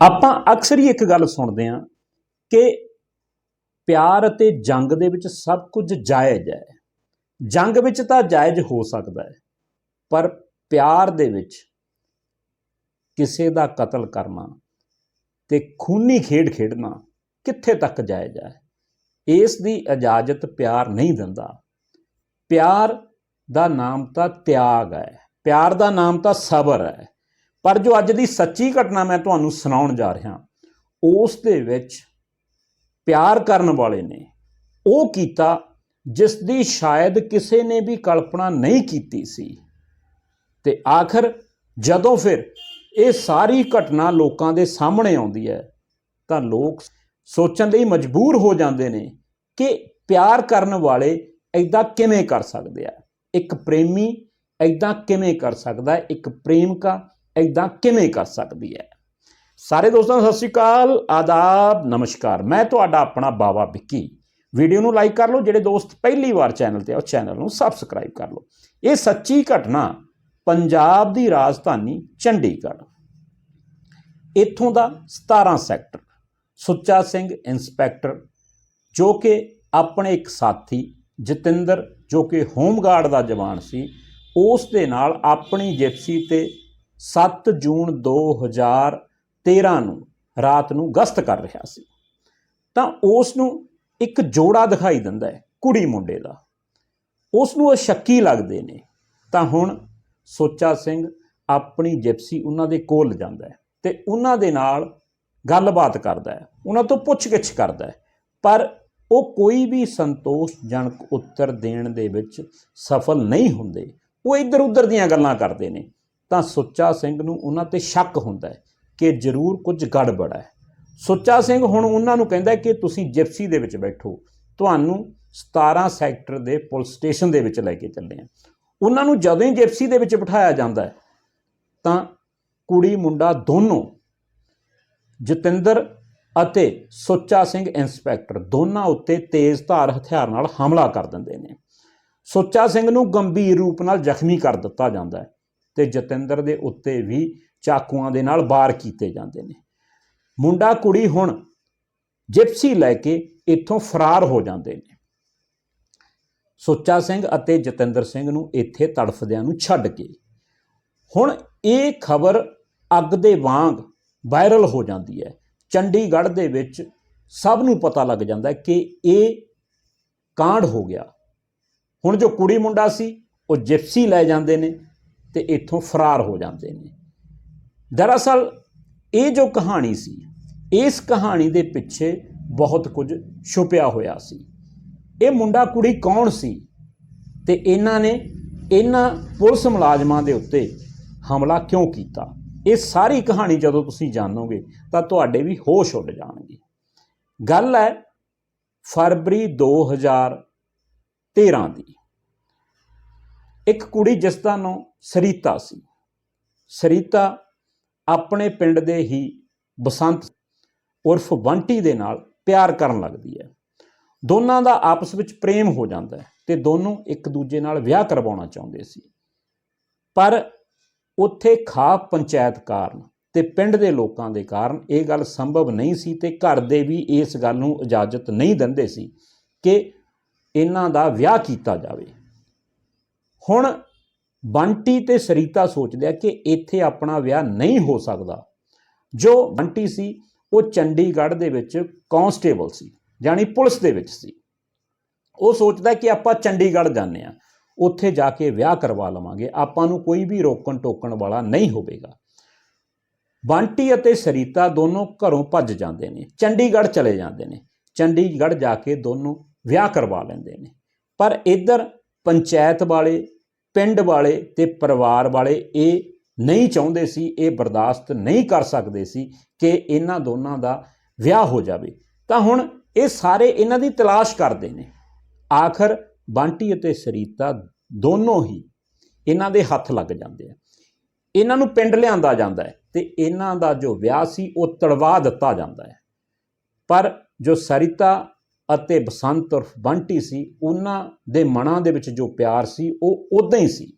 ਆਪਾਂ ਅਕਸਰ ਹੀ ਇੱਕ ਗੱਲ ਸੁਣਦੇ ਹਾਂ ਕਿ ਪਿਆਰ ਅਤੇ ਜੰਗ ਦੇ ਵਿੱਚ ਸਭ ਕੁਝ ਜਾਇਜ਼ ਹੈ। ਜੰਗ ਵਿੱਚ ਤਾਂ ਜਾਇਜ਼ ਹੋ ਸਕਦਾ ਹੈ, ਪਰ ਪਿਆਰ ਦੇ ਵਿੱਚ ਕਿਸੇ ਦਾ ਕਤਲ ਕਰਨਾ ਤੇ ਖੂਨੀ ਖੇਡ ਖੇਡਣਾ ਕਿੱਥੇ ਤੱਕ ਜਾਇਜ਼ ਹੈ? ਇਸ ਦੀ ਇਜਾਜ਼ਤ ਪਿਆਰ ਨਹੀਂ ਦਿੰਦਾ। ਪਿਆਰ ਦਾ ਨਾਮ ਤਾਂ ਤਿਆਗ ਹੈ, ਪਿਆਰ ਦਾ ਨਾਮ ਤਾਂ ਸਬਰ ਹੈ। ਪਰ ਜੋ ਅੱਜ ਦੀ ਸੱਚੀ ਘਟਨਾ ਮੈਂ ਤੁਹਾਨੂੰ ਸੁਣਾਉਣ ਜਾ ਰਿਹਾ, ਉਸ ਦੇ ਵਿੱਚ ਪਿਆਰ ਕਰਨ ਵਾਲੇ ਨੇ ਉਹ ਕੀਤਾ ਜਿਸ ਦੀ ਸ਼ਾਇਦ ਕਿਸੇ ਨੇ ਵੀ ਕਲਪਨਾ ਨਹੀਂ ਕੀਤੀ ਸੀ। ਤੇ ਆਖਰ ਜਦੋਂ ਫਿਰ ਇਹ ਸਾਰੀ ਘਟਨਾ ਲੋਕਾਂ ਦੇ ਸਾਹਮਣੇ ਆਉਂਦੀ ਹੈ, ਤਾਂ ਲੋਕ ਸੋਚਣ ਲਈ ਮਜਬੂਰ ਹੋ ਜਾਂਦੇ ਨੇ ਕਿ ਪਿਆਰ ਕਰਨ ਵਾਲੇ ਐਦਾਂ ਕਿਵੇਂ ਕਰ ਸਕਦੇ ਆ? ਇੱਕ ਪ੍ਰੇਮੀ ਐਦਾਂ ਕਿਵੇਂ ਕਰ ਸਕਦਾ? ਇੱਕ ਪ੍ਰੇਮਿਕਾ ਐਦਾਂ ਕਿਵੇਂ ਕਰ ਸਕਦੀ ਹੈ? ਸਾਰੇ ਦੋਸਤਾਂ, ਸਤਿ ਸ਼੍ਰੀ ਅਕਾਲ, ਆਦਾਬ, ਨਮਸਕਾਰ। ਮੈਂ ਤੁਹਾਡਾ ਆਪਣਾ ਬਾਵਾ ਵਿੱਕੀ। ਵੀਡੀਓ ਨੂੰ ਲਾਈਕ ਕਰ ਲਓ, ਜਿਹੜੇ ਦੋਸਤ ਪਹਿਲੀ ਵਾਰ ਚੈਨਲ ਤੇ ਆ ਉਹ ਚੈਨਲ ਨੂੰ ਸਬਸਕ੍ਰਾਈਬ ਕਰ ਲਓ। ਇਹ ਸੱਚੀ ਘਟਨਾ ਪੰਜਾਬ ਦੀ ਰਾਜਧਾਨੀ ਚੰਡੀਗੜ੍ਹ। ਇੱਥੋਂ ਦਾ 17 ਸੈਕਟਰ, ਸੁੱਚਾ ਸਿੰਘ ਇੰਸਪੈਕਟਰ, ਜੋ ਕਿ ਆਪਣੇ ਇੱਕ ਸਾਥੀ, ਜਤਿੰਦਰ, ਜੋ ਕਿ ਹੋਮਗਾਰਡ ਦਾ ਜਵਾਨ ਸੀ, ਉਸ ਦੇ ਨਾਲ ਆਪਣੀ ਜਿਪਸੀ ਤੇ 7 ਜੂਨ 2013 ਨੂੰ ਰਾਤ ਨੂੰ ਗਸ਼ਤ ਕਰ ਰਿਹਾ ਸੀ। ਤਾਂ ਉਸ ਨੂੰ ਇੱਕ ਜੋੜਾ ਦਿਖਾਈ ਦਿੰਦਾ ਹੈ, ਕੁੜੀ ਮੁੰਡੇ ਦਾ। ਉਸ ਨੂੰ ਉਹ ਸ਼ੱਕੀ ਲੱਗਦੇ ਨੇ। ਤਾਂ ਹੁਣ ਸੋਚਾ ਸਿੰਘ ਆਪਣੀ ਜਿਪਸੀ ਉਹਨਾਂ ਦੇ ਕੋਲ ਜਾਂਦਾ ਹੈ ਤੇ ਉਹਨਾਂ ਦੇ ਨਾਲ ਗੱਲਬਾਤ ਕਰਦਾ ਹੈ। ਉਹਨਾਂ ਤੋਂ ਪੁੱਛਗਿੱਛ ਕਰਦਾ ਹੈ। ਪਰ ਉਹ ਕੋਈ ਵੀ ਸੰਤੋਸ਼ਜਨਕ ਉੱਤਰ ਦੇਣ ਦੇ ਵਿੱਚ ਸਫਲ ਨਹੀਂ ਹੁੰਦੇ। ਉਹ ਇੱਧਰ ਉੱਧਰ ਦੀਆਂ ਗੱਲਾਂ ਕਰਦੇ ਨੇ। ਤਾਂ ਸੁੱਚਾ ਸਿੰਘ ਨੂੰ ਉਹਨਾਂ ਤੇ ਸ਼ੱਕ ਹੁੰਦਾ ਹੈ ਕਿ ਜ਼ਰੂਰ ਕੁਝ ਗੜਬੜ ਹੈ। ਸੁੱਚਾ ਸਿੰਘ ਹੁਣ ਉਹਨਾਂ ਨੂੰ ਕਹਿੰਦਾ ਕਿ ਤੁਸੀਂ ਜਿਪਸੀ ਦੇ ਵਿੱਚ ਬੈਠੋ। ਤੁਹਾਨੂੰ 17 ਸੈਕਟਰ ਦੇ ਪੁਲਿਸ ਸਟੇਸ਼ਨ ਦੇ ਵਿੱਚ ਲੈ ਕੇ ਚੱਲੇ ਆ ਉਹਨਾਂ ਨੂੰ ਜਦੋਂ ਹੀ ਜਿਪਸੀ ਦੇ ਵਿੱਚ ਬਿਠਾਇਆ ਜਾਂਦਾ ਹੈ, ਤਾਂ ਕੁੜੀ ਮੁੰਡਾ ਦੋਨੋਂ ਜਤਿੰਦਰ ਅਤੇ ਸੁੱਚਾ ਸਿੰਘ ਇੰਸਪੈਕਟਰ ਦੋਨਾਂ ਉੱਤੇ ਤੇਜ਼ ਧਾਰ ਹਥਿਆਰ ਨਾਲ ਹਮਲਾ ਕਰ ਦਿੰਦੇ ਨੇ। ਸੁੱਚਾ ਸਿੰਘ ਨੂੰ ਗੰਭੀਰ ਰੂਪ ਨਾਲ ਜ਼ਖਮੀ ਕਰ ਦਿੱਤਾ ਜਾਂਦਾ ਹੈ। ਤੇ ਜਤਿੰਦਰ ਦੇ ਉੱਤੇ ਵੀ ਚਾਕੂਆਂ ਦੇ ਨਾਲ ਵਾਰ ਕੀਤੇ ਜਾਂਦੇ ਨੇ। ਮੁੰਡਾ ਕੁੜੀ ਹੁਣ ਜਿਪਸੀ ਲੈ ਕੇ ਇੱਥੋਂ ਫਰਾਰ ਹੋ ਜਾਂਦੇ ਨੇ। ਸੁੱਚਾ ਸਿੰਘ ਅਤੇ ਜਤਿੰਦਰ ਸਿੰਘ ਨੂੰ ਇੱਥੇ ਤੜਫਦਿਆਂ ਨੂੰ ਛੱਡ ਕੇ। ਹੁਣ ਇਹ ਖਬਰ ਅੱਗ ਦੇ ਵਾਂਗ ਵਾਇਰਲ ਹੋ ਜਾਂਦੀ ਹੈ। ਚੰਡੀਗੜ੍ਹ ਦੇ ਵਿੱਚ ਸਭ ਨੂੰ ਪਤਾ ਲੱਗ ਜਾਂਦਾ ਕਿ ਇਹ ਕਾਂਡ ਹੋ ਗਿਆ। ਹੁਣ ਜੋ ਕੁੜੀ ਮੁੰਡਾ ਸੀ, ਉਹ ਜਿਪਸੀ ਲੈ ਜਾਂਦੇ ਨੇ। ਤੇ ਇੱਥੋਂ ਫਰਾਰ ਹੋ ਜਾਂਦੇ ਨੇ। ਦਰਅਸਲ ਇਹ ਜੋ ਕਹਾਣੀ ਸੀ, ਇਸ ਕਹਾਣੀ ਦੇ ਪਿੱਛੇ ਬਹੁਤ ਕੁਝ ਛੁਪਿਆ ਹੋਇਆ ਸੀ। ਇਹ ਮੁੰਡਾ ਕੁੜੀ ਕੌਣ ਸੀ? ਤੇ ਇਹਨਾਂ ਨੇ ਇਹਨਾਂ ਪੁਲਿਸ ਮੁਲਾਜ਼ਮਾਂ ਦੇ ਉੱਤੇ ਹਮਲਾ ਕਿਉਂ ਕੀਤਾ? ਇਹ ਸਾਰੀ ਕਹਾਣੀ ਜਦੋਂ ਤੁਸੀਂ ਜਾਣੋਗੇ ਤਾਂ ਤੁਹਾਡੇ ਵੀ ਹੋਸ਼ ਉੱਡ ਜਾਣਗੇ। ਗੱਲ ਹੈ ਫਰਵਰੀ 2013 ਦੀ। ਇੱਕ ਕੁੜੀ ਜਿਸ ਦਾ ਨਾਮ ਸਰੀਤਾ ਸੀ। ਸਰੀਤਾ ਆਪਣੇ ਪਿੰਡ ਦੇ ਹੀ ਬਸੰਤ ਉਰਫ ਬੰਟੀ ਦੇ ਨਾਲ ਪਿਆਰ ਕਰਨ ਲੱਗਦੀ ਹੈ। ਦੋਨਾਂ ਦਾ ਆਪਸ ਵਿੱਚ ਪ੍ਰੇਮ ਹੋ ਜਾਂਦਾ ਹੈ ਤੇ ਦੋਨੋਂ ਇੱਕ ਦੂਜੇ ਨਾਲ ਵਿਆਹ ਕਰਵਾਉਣਾ ਚਾਹੁੰਦੇ ਸੀ। ਪਰ ਉੱਥੇ ਖਾ ਪੰਚਾਇਤ ਕਾਰਨ ਤੇ ਪਿੰਡ ਦੇ ਲੋਕਾਂ ਦੇ ਕਾਰਨ ਇਹ ਗੱਲ ਸੰਭਵ ਨਹੀਂ ਸੀ ਤੇ ਘਰ ਦੇ ਵੀ ਇਸ ਗੱਲ ਨੂੰ ਇਜਾਜ਼ਤ ਨਹੀਂ ਦਿੰਦੇ ਸੀ ਕਿ ਇਹਨਾਂ ਦਾ ਵਿਆਹ ਕੀਤਾ ਜਾਵੇ। ਹੁਣ ਬੰਟੀ ਤੇ ਸਰੀਤਾ ਸੋਚਦੇ ਆ ਕਿ ਇੱਥੇ ਆਪਣਾ ਵਿਆਹ ਨਹੀਂ ਹੋ ਸਕਦਾ। ਜੋ ਬੰਟੀ ਸੀ, ਉਹ ਚੰਡੀਗੜ੍ਹ ਦੇ ਵਿੱਚ ਕਾਂਸਟੇਬਲ ਸੀ, ਯਾਨੀ ਪੁਲਿਸ ਦੇ ਵਿੱਚ ਸੀ। ਉਹ ਸੋਚਦਾ ਕਿ ਆਪਾਂ ਚੰਡੀਗੜ੍ਹ ਜਾਂਦੇ ਆ, ਉੱਥੇ ਜਾ ਕੇ ਵਿਆਹ ਕਰਵਾ ਲਵਾਂਗੇ, ਆਪਾਂ ਨੂੰ ਕੋਈ ਵੀ ਰੋਕਣ ਟੋਕਣ ਵਾਲਾ ਨਹੀਂ ਹੋਵੇਗਾ। ਬੰਟੀ ਅਤੇ ਸਰੀਤਾ ਦੋਨੋਂ ਘਰੋਂ ਭੱਜ ਜਾਂਦੇ ਨੇ, ਚੰਡੀਗੜ੍ਹ ਚਲੇ ਜਾਂਦੇ ਨੇ, ਚੰਡੀਗੜ੍ਹ ਜਾ ਕੇ ਦੋਨੋਂ ਵਿਆਹ ਕਰਵਾ ਲੈਂਦੇ ਨੇ। ਪਰ ਇੱਧਰ ਪੰਚਾਇਤ ਵਾਲੇ ਪਿੰਡ ਵਾਲੇ ਤੇ ਪਰਿਵਾਰ ਵਾਲੇ ਇਹ ਨਹੀਂ ਚਾਹੁੰਦੇ ਸੀ, ਇਹ ਬਰਦਾਸ਼ਤ ਨਹੀਂ ਕਰ ਸਕਦੇ ਸੀ ਕਿ ਇਹਨਾਂ ਦੋਨਾਂ ਦਾ ਵਿਆਹ ਹੋ ਜਾਵੇ। ਤਾਂ ਹੁਣ ਇਹ ਸਾਰੇ ਇਹਨਾਂ ਦੀ ਤਲਾਸ਼ ਕਰਦੇ ਨੇ। ਆਖਰ ਬੰਟੀ ਅਤੇ ਸਰੀਤਾ ਦੋਨੋਂ ਹੀ ਇਹਨਾਂ ਦੇ ਹੱਥ ਲੱਗ ਜਾਂਦੇ ਆ। ਇਹਨਾਂ ਨੂੰ ਪਿੰਡ ਲਿਆਂਦਾ ਜਾਂਦਾ ਹੈ ਤੇ ਇਹਨਾਂ ਦਾ ਜੋ ਵਿਆਹ ਸੀ ਉਹ ਤੜਵਾ ਦਿੱਤਾ ਜਾਂਦਾ ਹੈ। ਪਰ ਜੋ ਸਰੀਤਾ ਅਤੇ ਬਸੰਤ ਉਰਫ ਬੰਟੀ ਸੀ, ਉਹਨਾਂ ਦੇ ਮਨਾਂ ਦੇ ਵਿੱਚ ਜੋ ਪਿਆਰ ਸੀ, ਉਹ ਉਦਾਂ ਹੀ ਸੀ।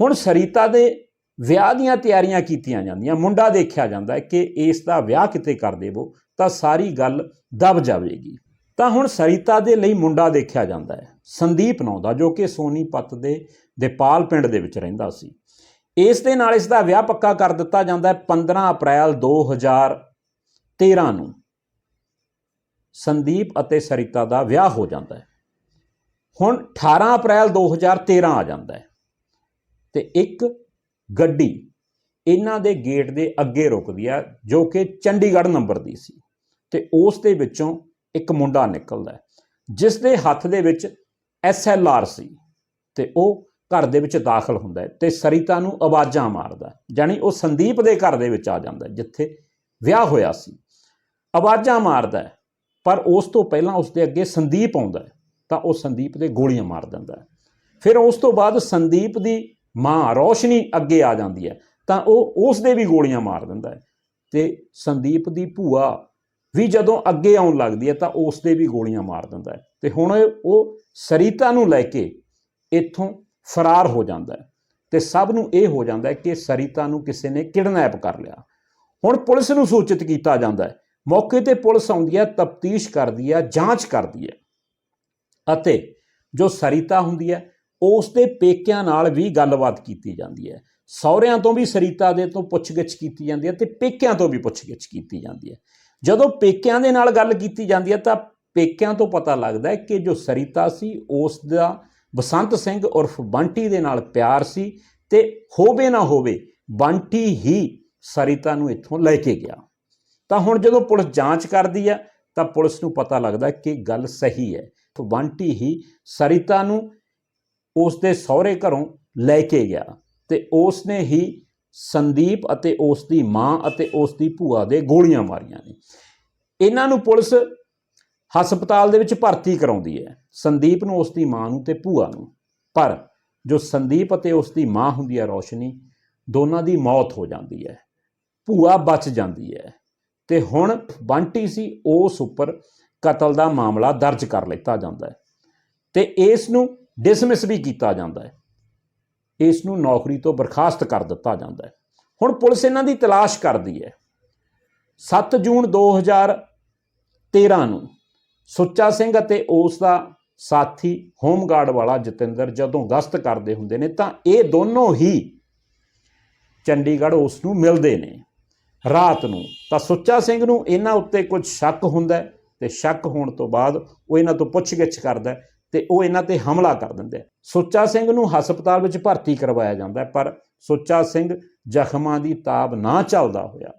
ਹੁਣ ਸਰੀਤਾ ਦੇ ਵਿਆਹ ਦੀਆਂ ਤਿਆਰੀਆਂ ਕੀਤੀਆਂ ਜਾਂਦੀਆਂ, ਮੁੰਡਾ ਦੇਖਿਆ ਜਾਂਦਾ ਹੈ ਕਿ ਇਸ ਦਾ ਵਿਆਹ ਕਿਤੇ ਕਰ ਦੇਵੋ, ਤਾਂ ਸਾਰੀ ਗੱਲ ਦਬ ਜਾਵੇਗੀ। ਤਾਂ ਹੁਣ ਸਰੀਤਾ ਦੇ ਲਈ ਮੁੰਡਾ ਦੇਖਿਆ ਜਾਂਦਾ ਹੈ, ਸੰਦੀਪ ਨਾਂ ਦਾ, ਜੋ ਕਿ ਸੋਨੀਪਤ ਦੇ ਦੇਪਾਲ ਪਿੰਡ ਦੇ ਵਿੱਚ ਰਹਿੰਦਾ ਸੀ। ਇਸ ਦੇ ਨਾਲ ਇਸ ਦਾ ਵਿਆਹ ਪੱਕਾ ਕਰ ਦਿੱਤਾ ਜਾਂਦਾ ਹੈ 15 ਅਪ੍ਰੈਲ 2013 ਨੂੰ। ਸੰਦੀਪ ਅਤੇ ਸਰਿਤਾ ਦਾ ਵਿਆਹ ਹੋ ਜਾਂਦਾ ਹੈ ਹੁਣ 18 ਅਪ੍ਰੈਲ 2013 ਆ ਜਾਂਦਾ ਹੈ ਤੇ ਇੱਕ ਗੱਡੀ ਇਹਨਾਂ ਦੇ ਗੇਟ ਦੇ ਅੱਗੇ ਰੁਕਦੀ ਆ ਜੋ ਕਿ ਚੰਡੀਗੜ੍ਹ ਨੰਬਰ ਦੀ ਸੀ ਤੇ ਉਸ ਦੇ ਵਿੱਚੋਂ ਇੱਕ ਮੁੰਡਾ ਨਿਕਲਦਾ ਹੈ, ਜਿਸ ਦੇ ਹੱਥ ਦੇ ਵਿੱਚ ਐਸਐਲਆਰ ਸੀ ਤੇ ਉਹ ਘਰ ਦੇ ਵਿੱਚ ਦਾਖਲ ਹੁੰਦਾ ਹੈ ਤੇ ਸਰਿਤਾ ਨੂੰ ਆਵਾਜ਼ਾਂ ਮਾਰਦਾ ਹੈ। ਜਾਣੀ ਉਹ ਸੰਦੀਪ ਦੇ ਘਰ ਦੇ ਵਿੱਚ ਆ ਜਾਂਦਾ ਜਿੱਥੇ ਵਿਆਹ ਹੋਇਆ ਸੀ ਆਵਾਜ਼ਾਂ ਮਾਰਦਾ ਪਰ ਉਸ ਤੋਂ ਪਹਿਲਾਂ ਉਸ ਦੇ ਅੱਗੇ ਸੰਦੀਪ ਆਉਂਦਾ ਤਾਂ ਉਹ ਸੰਦੀਪ ਦੇ ਗੋਲੀਆਂ ਮਾਰ ਦਿੰਦਾ ਫਿਰ ਉਸ ਤੋਂ ਬਾਅਦ ਸੰਦੀਪ ਦੀ ਮਾਂ ਰੋਸ਼ਨੀ ਅੱਗੇ ਆ ਜਾਂਦੀ ਹੈ, ਤਾਂ ਉਹ ਉਸ ਦੇ ਵੀ ਗੋਲੀਆਂ ਮਾਰ ਦਿੰਦਾ ਹੈ। ਤੇ ਸੰਦੀਪ ਦੀ ਭੂਆ ਵੀ ਜਦੋਂ ਅੱਗੇ ਆਉਣ ਲੱਗਦੀ ਹੈ, ਤਾਂ ਉਸ ਦੇ ਵੀ ਗੋਲੀਆਂ ਮਾਰ ਦਿੰਦਾ ਹੈ। ਤੇ ਹੁਣ ਉਹ ਸਰਿਤਾ ਨੂੰ ਲੈ ਕੇ ਇੱਥੋਂ ਫਰਾਰ ਹੋ ਜਾਂਦਾ ਹੈ। ਤੇ ਸਭ ਨੂੰ ਇਹ ਹੋ ਜਾਂਦਾ ਹੈ ਕਿ ਸਰਿਤਾ ਨੂੰ ਕਿਸੇ ਨੇ ਕਿਡਨੈਪ ਕਰ ਲਿਆ। ਹੁਣ ਪੁਲਿਸ ਨੂੰ ਸੂਚਿਤ ਕੀਤਾ ਜਾਂਦਾ ਹੈ ਮੌਕੇ ਤੇ ਪੁਲਿਸ ਆਉਂਦੀ ਹੈ, ਤਫਤੀਸ਼ ਕਰਦੀ ਹੈ, ਜਾਂਚ ਕਰਦੀ ਹੈ। ਅਤੇ ਜੋ ਸਰਿਤਾ ਹੁੰਦੀ ਹੈ ਉਸ ਦੇ ਪੇਕਿਆਂ ਨਾਲ ਵੀ ਗੱਲਬਾਤ ਕੀਤੀ ਜਾਂਦੀ ਹੈ। ਸਹੁਰਿਆਂ ਤੋਂ ਵੀ ਸਰਿਤਾ ਦੇ ਤੋਂ ਪੁੱਛਗਿੱਛ ਕੀਤੀ ਜਾਂਦੀ ਹੈ ਤੇ ਪੇਕਿਆਂ ਤੋਂ ਵੀ ਪੁੱਛਗਿੱਛ ਕੀਤੀ ਜਾਂਦੀ ਹੈ। ਜਦੋਂ ਪੇਕਿਆਂ ਦੇ ਨਾਲ ਗੱਲ ਕੀਤੀ ਜਾਂਦੀ ਹੈ ਤਾਂ ਪੇਕਿਆਂ ਤੋਂ ਪਤਾ ਲੱਗਦਾ ਹੈ ਕਿ ਜੋ ਸਰਿਤਾ ਸੀ ਉਸ ਦਾ ਬਸੰਤ ਸਿੰਘ ਉਰਫ ਬੰਟੀ ਦੇ ਨਾਲ ਪਿਆਰ ਸੀ ਤੇ ਹੋਵੇ ਨਾ ਹੋਵੇ ਬੰਟੀ ਹੀ ਸਰਿਤਾ ਨੂੰ ਇੱਥੋਂ ਲੈ ਕੇ ਗਿਆ। ਤਾਂ ਹੁਣ ਜਦੋਂ ਪੁਲਿਸ ਜਾਂਚ ਕਰਦੀ ਹੈ ਤਾਂ ਪੁਲਿਸ ਨੂੰ ਪਤਾ ਲੱਗਦਾ ਕਿ ਗੱਲ ਸਹੀ ਹੈ। ਤਾਂ ਬੰਟੀ ਹੀ ਸਰਿਤਾ ਨੂੰ ਉਸ ਦੇ ਸਹੁਰੇ ਘਰੋਂ ਲੈ ਕੇ ਗਿਆ ਤੇ ਉਸ ਨੇ ਹੀ ਸੰਦੀਪ ਅਤੇ ਉਸ ਦੀ ਮਾਂ ਅਤੇ ਉਸ ਦੀ ਭੂਆ ਦੇ ਗੋਲੀਆਂ ਮਾਰੀਆਂ ਨੇ। ਇਹਨਾਂ ਨੂੰ ਪੁਲਿਸ ਹਸਪਤਾਲ ਦੇ ਵਿੱਚ ਭਰਤੀ ਕਰਾਉਂਦੀ ਹੈ, ਸੰਦੀਪ ਨੂੰ, ਉਸ ਦੀ ਮਾਂ ਨੂੰ ਤੇ ਭੂਆ ਨੂੰ। ਪਰ ਜੋ ਸੰਦੀਪ ਅਤੇ ਉਸ ਦੀ ਮਾਂ ਹੁੰਦੀ ਹੈ ਰੋਸ਼ਨੀ, ਦੋਨਾਂ ਦੀ ਮੌਤ ਹੋ ਜਾਂਦੀ ਹੈ। ਭੂਆ ਬਚ ਜਾਂਦੀ ਹੈ। ਤੇ ਹੁਣ ਬੰਟੀ ਸੀ, ਉਸ ਉੱਪਰ ਕਤਲ ਦਾ ਮਾਮਲਾ ਦਰਜ ਕਰ ਲਿੱਤਾ ਜਾਂਦਾ ਹੈ ਤੇ ਇਸ ਨੂੰ ਡਿਸਮਿਸ ਵੀ ਕੀਤਾ ਜਾਂਦਾ ਹੈ। ਇਸ ਨੂੰ ਨੌਕਰੀ ਤੋਂ ਬਰਖਾਸਤ ਕਰ ਦਿੱਤਾ ਜਾਂਦਾ ਹੈ। ਹੁਣ ਪੁਲਿਸ ਇਹਨਾਂ ਦੀ ਤਲਾਸ਼ ਕਰਦੀ ਹੈ। 7 ਜੂਨ 2013 ਨੂੰ ਸੁੱਚਾ ਸਿੰਘ ਅਤੇ ਉਸ ਦਾ ਸਾਥੀ ਹੋਮਗਾਰਡ ਵਾਲਾ ਜਤਿੰਦਰ ਜਦੋਂ ਗਸ਼ਤ ਕਰਦੇ ਹੁੰਦੇ ਨੇ ਤਾਂ ਇਹ ਦੋਨੋਂ ਹੀ ਚੰਡੀਗੜ੍ਹ ਉਸ ਨੂੰ ਮਿਲਦੇ ਨੇ। ਰਾਤ ਨੂੰ। ਤਾਂ ਸੁੱਚਾ ਸਿੰਘ ਨੂੰ ਇਹਨਾਂ ਉੱਤੇ ਕੁਝ ਸ਼ੱਕ ਹੁੰਦਾ ਹੈ ਤੇ ਸ਼ੱਕ ਹੋਣ ਤੋਂ ਬਾਅਦ ਉਹ ਇਹਨਾਂ ਤੋਂ ਪੁੱਛਗਿੱਛ ਕਰਦਾ ਹੈ ਤੇ ਉਹ ਇਹਨਾਂ ਤੇ ਹਮਲਾ ਕਰ ਦਿੰਦੇ ਸੁੱਚਾ ਸਿੰਘ ਨੂੰ ਹਸਪਤਾਲ ਵਿੱਚ ਭਰਤੀ ਕਰਵਾਇਆ ਜਾਂਦਾ ਪਰ ਸੁੱਚਾ ਸਿੰਘ ਜ਼ਖਮਾਂ ਦੀ ਤਾਬ ਨਾ ਚੱਲਦਾ ਹੋਇਆ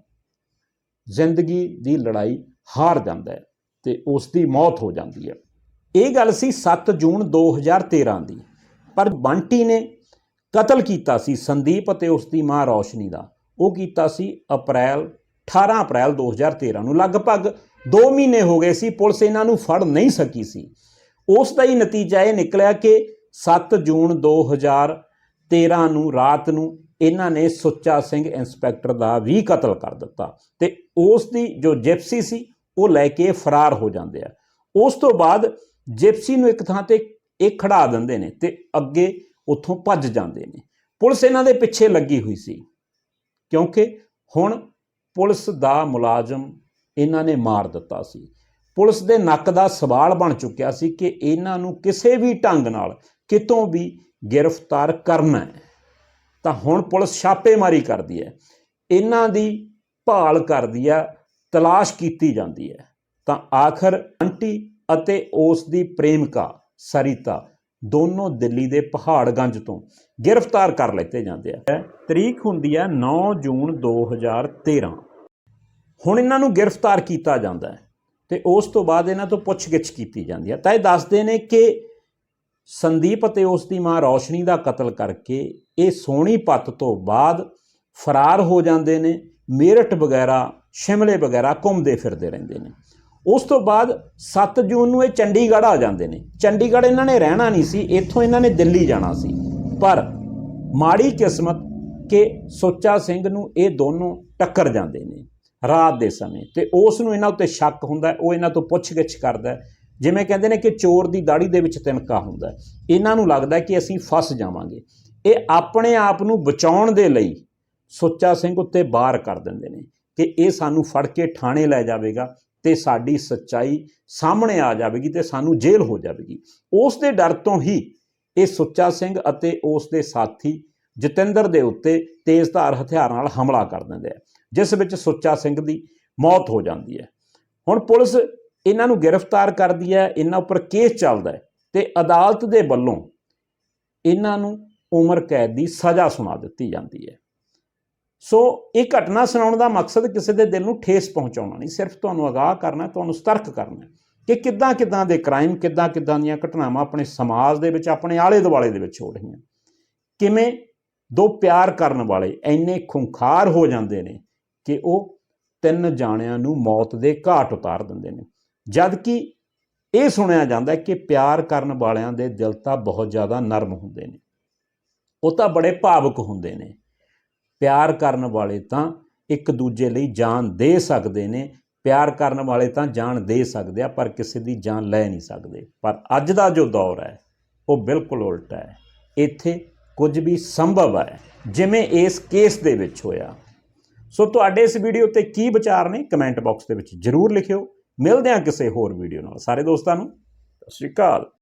ਜ਼ਿੰਦਗੀ ਦੀ ਲੜਾਈ ਹਾਰ ਜਾਂਦਾ ਹੈ ਤੇ ਉਸ ਦੀ ਮੌਤ ਹੋ ਜਾਂਦੀ ਹੈ। ਇਹ ਗੱਲ ਸੀ 7 ਜੂਨ 2013 ਦੀ, ਪਰ ਬੰਟੀ ਨੇ ਕਤਲ ਕੀਤਾ ਸੀ ਸੰਦੀਪ ਅਤੇ ਉਸ ਦੀ ਮਾਂ ਰੌਸ਼ਨੀ ਦਾ। ਉਹ ਕੀਤਾ ਸੀ ਅਪ੍ਰੈਲ 18 ਅਪ੍ਰੈਲ 2013 ਨੂੰ। ਲਗਭਗ 2 ਮਹੀਨੇ ਹੋ ਗਏ ਸੀ, ਪੁਲਿਸ ਇਹਨਾਂ ਨੂੰ ਫੜ ਨਹੀਂ ਸਕੀ ਸੀ। ਉਸ ਦਾ ਹੀ ਨਤੀਜਾ ਇਹ ਨਿਕਲਿਆ ਕਿ 7 ਜੂਨ 2013 ਨੂੰ ਰਾਤ ਨੂੰ ਇਹਨਾਂ ਨੇ ਸੁੱਚਾ ਸਿੰਘ ਇੰਸਪੈਕਟਰ ਦਾ ਵੀ ਕਤਲ ਕਰ ਦਿੱਤਾ ਤੇ ਉਸ ਦੀ ਜੋ ਜਿਪਸੀ ਸੀ, ਉਹ ਲੈ ਕੇ ਫਰਾਰ ਹੋ ਜਾਂਦੇ ਆ। ਉਸ ਤੋਂ ਬਾਅਦ ਜਿਪਸੀ ਨੂੰ ਇੱਕ ਥਾਂ ਤੇ ਇਹ ਖੜਾ ਦਿੰਦੇ ਨੇ ਤੇ ਅੱਗੇ ਉੱਥੋਂ ਭੱਜ ਜਾਂਦੇ ਨੇ। ਪੁਲਿਸ ਇਹਨਾਂ ਦੇ ਪਿੱਛੇ ਲੱਗੀ ਹੋਈ ਸੀ। ਕਿਉਂਕਿ ਹੁਣ ਪੁਲਿਸ ਦਾ ਮੁਲਾਜ਼ਮ ਇਹਨਾਂ ਨੇ ਮਾਰ ਦਿੱਤਾ ਸੀ। ਪੁਲਿਸ ਦੇ ਨੱਕ ਦਾ ਸਵਾਲ ਬਣ ਚੁੱਕਿਆ ਸੀ ਕਿ ਇਹਨਾਂ ਨੂੰ ਕਿਸੇ ਵੀ ਢੰਗ ਨਾਲ ਕਿਤੋਂ ਵੀ ਗ੍ਰਿਫਤਾਰ ਕਰਨਾ ਹੈ। ਤਾਂ ਹੁਣ ਪੁਲਿਸ ਛਾਪੇਮਾਰੀ ਕਰਦੀ ਹੈ। ਇਹਨਾਂ ਦੀ ਭਾਲ ਕਰਦੀ ਹੈ, ਤਲਾਸ਼ ਕੀਤੀ ਜਾਂਦੀ ਹੈ। ਤਾਂ ਆਖਰ ਆਂਟੀ ਅਤੇ ਉਸ ਦੀ ਪ੍ਰੇਮਿਕਾ ਸਰਿਤਾ ਦੋਨੋਂ ਦਿੱਲੀ ਦੇ ਪਹਾੜਗੰਜ ਤੋਂ ਗ੍ਰਿਫਤਾਰ ਕਰ ਲਿੱਤੇ ਜਾਂਦੇ ਆ। ਤਰੀਕ ਹੁੰਦੀ ਹੈ 9 ਜੂਨ 2013 ਹੁਣ ਇਹਨਾਂ ਨੂੰ ਗ੍ਰਿਫਤਾਰ ਕੀਤਾ ਜਾਂਦਾ ਹੈ ਤੇ ਉਸ ਤੋਂ ਬਾਅਦ ਇਹਨਾਂ ਤੋਂ ਪੁੱਛਗਿੱਛ ਕੀਤੀ ਜਾਂਦੀ ਹੈ ਤਾਂ ਇਹ ਦੱਸਦੇ ਨੇ ਕਿ ਸੰਦੀਪ ਅਤੇ ਉਸ ਦੀ ਮਾਂ ਰੌਸ਼ਨੀ ਦਾ ਕਤਲ ਕਰਕੇ ਇਹ ਸੋਹਣੀ ਪੱਤ ਤੋਂ ਬਾਅਦ ਫਰਾਰ ਹੋ ਜਾਂਦੇ ਨੇ, ਮੇਰਠ ਵਗੈਰਾ, ਸ਼ਿਮਲੇ ਵਗੈਰਾ ਘੁੰਮਦੇ ਫਿਰਦੇ ਰਹਿੰਦੇ ਨੇ। ਉਸ ਤੋਂ ਬਾਅਦ 7 ਜੂਨ ਨੂੰ ਇਹ ਚੰਡੀਗੜ੍ਹ ਆ ਜਾਂਦੇ ਨੇ। ਚੰਡੀਗੜ੍ਹ ਇਹਨਾਂ ਨੇ ਰਹਿਣਾ ਨਹੀਂ ਸੀ, ਇੱਥੋਂ ਇਹਨਾਂ ਨੇ ਦਿੱਲੀ ਜਾਣਾ ਸੀ। ਪਰ ਮਾੜੀ ਕਿਸਮਤ ਕਿ ਸੋਚਾ ਸਿੰਘ ਨੂੰ ਇਹ ਦੋਨੋਂ ਟੱਕਰ ਜਾਂਦੇ ਨੇ ਰਾਤ ਦੇ ਸਮੇਂ ਤੇ ਉਸ ਨੂੰ ਇਹਨਾਂ ਉੱਤੇ ਸ਼ੱਕ ਹੁੰਦਾ, ਉਹ ਇਹਨਾਂ ਤੋਂ ਪੁੱਛਗਿੱਛ ਕਰਦਾ ਜਿਵੇਂ ਕਹਿੰਦੇ ਨੇ ਕਿ ਚੋਰ ਦੀ ਦਾੜੀ ਦੇ ਵਿੱਚ ਤਿਨਕਾ ਹੁੰਦਾ ਇਹਨਾਂ ਨੂੰ ਲੱਗਦਾ ਕਿ ਅਸੀਂ ਫਸ ਜਾਵਾਂਗੇ। ਇਹ ਆਪਣੇ ਆਪ ਨੂੰ ਬਚਾਉਣ ਦੇ ਲਈ ਸੁੱਚਾ ਸਿੰਘ ਉੱਤੇ ਬਾਰ ਕਰ ਦਿੰਦੇ ਨੇ ਕਿ ਇਹ ਸਾਨੂੰ ਫੜ ਕੇ ਥਾਣੇ ਲੈ ਜਾਵੇਗਾ। ਤੇ ਸਾਡੀ ਸੱਚਾਈ ਸਾਹਮਣੇ ਆ ਜਾਵੇਗੀ ਤੇ ਸਾਨੂੰ ਜੇਲ੍ਹ ਹੋ ਜਾਵੇਗੀ। ਉਸ ਦੇ ਡਰ ਤੋਂ ਹੀ ਇਹ ਸੁੱਚਾ ਸਿੰਘ ਅਤੇ ਉਸ ਦੇ ਸਾਥੀ ਜਤਿੰਦਰ ਦੇ ਉੱਤੇ ਤੇਜ਼ਧਾਰ ਹਥਿਆਰ ਨਾਲ ਹਮਲਾ ਕਰ ਦਿੰਦੇ ਆ, ਜਿਸ ਵਿੱਚ ਸੁੱਚਾ ਸਿੰਘ ਦੀ ਮੌਤ ਹੋ ਜਾਂਦੀ ਹੈ। ਹੁਣ ਪੁਲਿਸ ਇਹਨਾਂ ਨੂੰ ਗ੍ਰਿਫਤਾਰ ਕਰਦੀ ਹੈ, ਇਹਨਾਂ ਉੱਪਰ ਕੇਸ ਚੱਲਦਾ ਹੈ ਤੇ ਅਦਾਲਤ ਦੇ ਵੱਲੋਂ ਇਹਨਾਂ ਨੂੰ ਉਮਰ ਕੈਦ ਦੀ ਸਜ਼ਾ ਸੁਣਾ ਦਿੱਤੀ ਜਾਂਦੀ ਹੈ। ਸੋ ਇਹ ਘਟਨਾ ਸੁਣਾਉਣ ਦਾ ਮਕਸਦ ਕਿਸੇ ਦੇ ਦਿਲ ਨੂੰ ਠੇਸ ਪਹੁੰਚਾਉਣਾ ਨਹੀਂ, ਸਿਰਫ ਤੁਹਾਨੂੰ ਅਗਾਹ ਕਰਨਾ, ਤੁਹਾਨੂੰ ਸਤਰਕ ਕਰਨਾ ਕਿ ਕਿੱਦਾਂ ਕਿੱਦਾਂ ਦੇ ਕ੍ਰਾਈਮ ਕਿੱਦਾਂ ਕਿੱਦਾਂ ਦੀਆਂ ਘਟਨਾਵਾਂ ਆਪਣੇ ਸਮਾਜ ਦੇ ਵਿੱਚ, ਆਪਣੇ ਆਲੇ ਦੁਆਲੇ ਦੇ ਵਿੱਚ ਹੋ ਰਹੀਆਂ ਕਿਵੇਂ ਦੋ ਪਿਆਰ ਕਰਨ ਵਾਲੇ ਇੰਨੇ ਖੁੰਖਾਰ ਹੋ ਜਾਂਦੇ ਨੇ ਕਿ ਉਹ ਤਿੰਨ ਜਾਣਿਆਂ ਨੂੰ ਮੌਤ ਦੇ ਘਾਟ ਉਤਾਰ ਦਿੰਦੇ ਨੇ। ਜਦ ਕਿ ਇਹ ਸੁਣਿਆ ਜਾਂਦਾ ਕਿ ਪਿਆਰ ਕਰਨ ਵਾਲਿਆਂ ਦੇ ਦਿਲ ਤਾਂ ਬਹੁਤ ਜ਼ਿਆਦਾ ਨਰਮ ਹੁੰਦੇ ਨੇ। ਉਹ ਤਾਂ ਬੜੇ ਭਾਵੁਕ ਹੁੰਦੇ ਨੇ। ਪਿਆਰ ਕਰਨ ਵਾਲੇ ਤਾਂ ਇੱਕ ਦੂਜੇ ਲਈ ਜਾਨ ਦੇ ਸਕਦੇ ਨੇ। ਪਿਆਰ ਕਰਨ ਵਾਲੇ ਤਾਂ ਜਾਨ ਦੇ ਸਕਦੇ ਆ, ਪਰ ਕਿਸੇ ਦੀ ਜਾਨ ਲੈ ਨਹੀਂ ਸਕਦੇ। ਪਰ ਅੱਜ ਦਾ ਜੋ ਦੌਰ ਹੈ, ਉਹ ਬਿਲਕੁਲ ਉਲਟਾ ਹੈ। ਇੱਥੇ ਕੁਝ ਵੀ ਸੰਭਵ ਹੈ, ਜਿਵੇਂ ਇਸ ਕੇਸ ਦੇ ਵਿੱਚ ਹੋਇਆ। ਸੋ ਤੁਹਾਡੇ ਇਸ ਵੀਡੀਓ ਤੇ ਕੀ ਵਿਚਾਰ ਨੇ, ਕਮੈਂਟ ਬਾਕਸ ਦੇ ਵਿੱਚ ਜਰੂਰ ਲਿਖਿਓ। ਮਿਲਦੇ ਹਾਂ ਕਿਸੇ ਹੋਰ ਵੀਡੀਓ ਨਾਲ। ਸਾਰੇ ਦੋਸਤਾਂ ਨੂੰ, ਸਤਿ ਸ਼੍ਰੀ ਅਕਾਲ।